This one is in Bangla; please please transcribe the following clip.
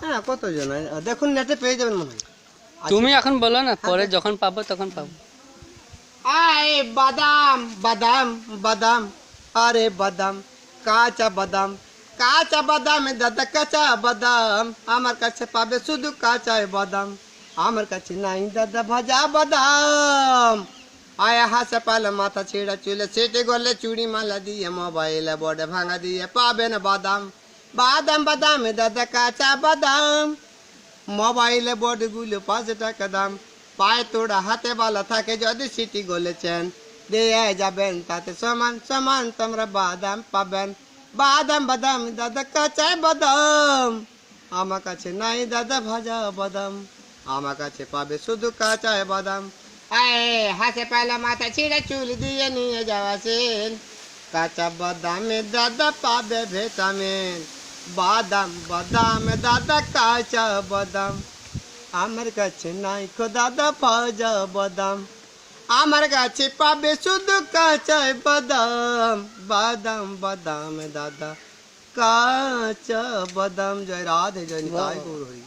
হ্যাঁ কতজন দেখুন নেটে পেয়ে যাবেন মনে হয়। তুমি এখন বলো না পরে যখন পাবো তখন পাবো। আয় বাদাম বাদাম বাদাম আরে বাদাম কাঁচা বাদাম কাঁচা বাদাম দাদা কাঁচা বাদাম আমার কাছে পাবে শুধু কাঁচা বাদাম। আমার কাছে নাই দাদা ভাজা বাদাম। আয়া হাসে পালে মাথা ছেঁড়া চুলে সেটে গলে চুড়ি মালা দিয়ে মোবাইলে বড়ে ভাঙা দিয়ে পাবে না বাদাম। বাদাম বাদাম দাদা কাঁচা বাদাম। মোবাইলে বডিগুলো পাঁচ টাকা দাম। পায়ে তোড়া হাতে বালা থাকে যদি সিটি গলেছেন। দিয়ে যাবেন তাতে সমান সমান তোমরা বাদাম পাবেন। বাদাম বাদাম দাদা কাঁচা বাদাম। আমার কাছে নাই দাদা ভাজা বাদাম। আমার কাছে পাবে শুধু কাঁচায় বাদাম। আয় হাসে পালা মাথা ছিঁড়ে চুল দিয়ে নিয়ে যাওয়াছেন। কাঁচা বাদামে দাদা পাবে ভিটামিন। বাদাম বাদাম দাদা কাঁচা বাদাম। আমার কাছে নাই খো দাদা ভাজা বাদাম। আমার কাছে পাবে শুধু কাঁচা বাদাম। বাদাম বাদাম দাদা কাঁচা বাদাম। জয় রাধে জয় নিতাই গৌর হরি